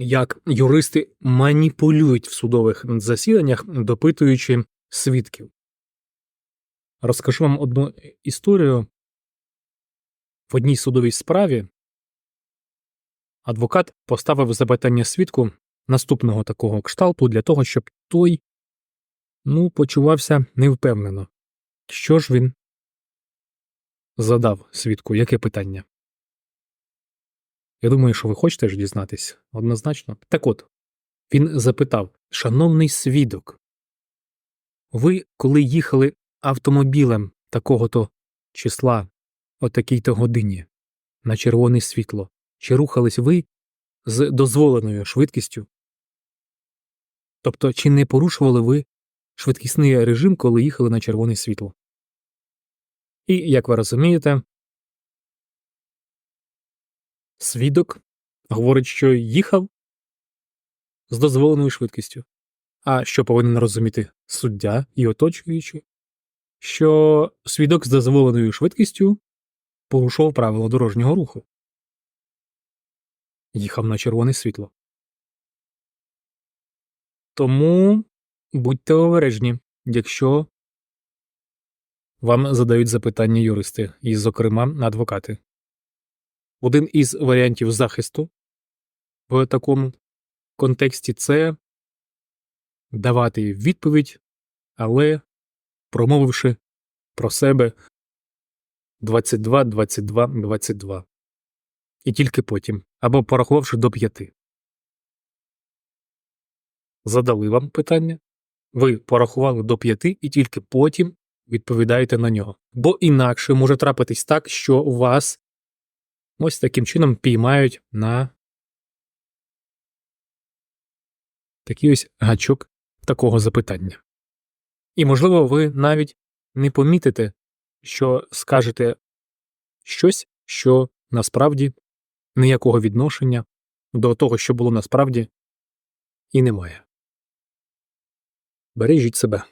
як юристи маніпулюють в судових засіданнях, допитуючи свідків. Розкажу вам одну історію. В одній судовій справі адвокат поставив запитання свідку наступного такого кшталту для того, щоб той ну, почувався невпевнено. Що ж він задав свідку? Яке питання? Я думаю, що ви хочете ж дізнатись однозначно. Так от, він запитав: Шановний свідок, ви, коли їхали автомобілем такого-то числа о такій-то годині на червоне світло, чи рухались ви з дозволеною швидкістю? Тобто, чи не порушували ви швидкісний режим, коли їхали на червоне світло? І, як ви розумієте, свідок говорить, що їхав з дозволеною швидкістю. А що повинен розуміти суддя і оточуючі? Що свідок з дозволеною швидкістю порушував правила дорожнього руху. Їхав на червоне світло. Тому будьте обережні, якщо вам задають запитання юристи, і, зокрема, адвокати. Один із варіантів захисту в такому контексті це давати відповідь, але промовивши про себе 22, 22, 22. І тільки потім, або порахувавши до п'яти. Задали вам питання, ви порахували до п'яти і тільки потім відповідаєте на нього. Бо інакше може трапитись так, що вас ось таким чином піймають на такий ось гачок такого запитання. І, можливо, ви навіть не помітите, що скажете щось, що насправді ніякого відношення до того, що було насправді, і немає. Бережіть себе.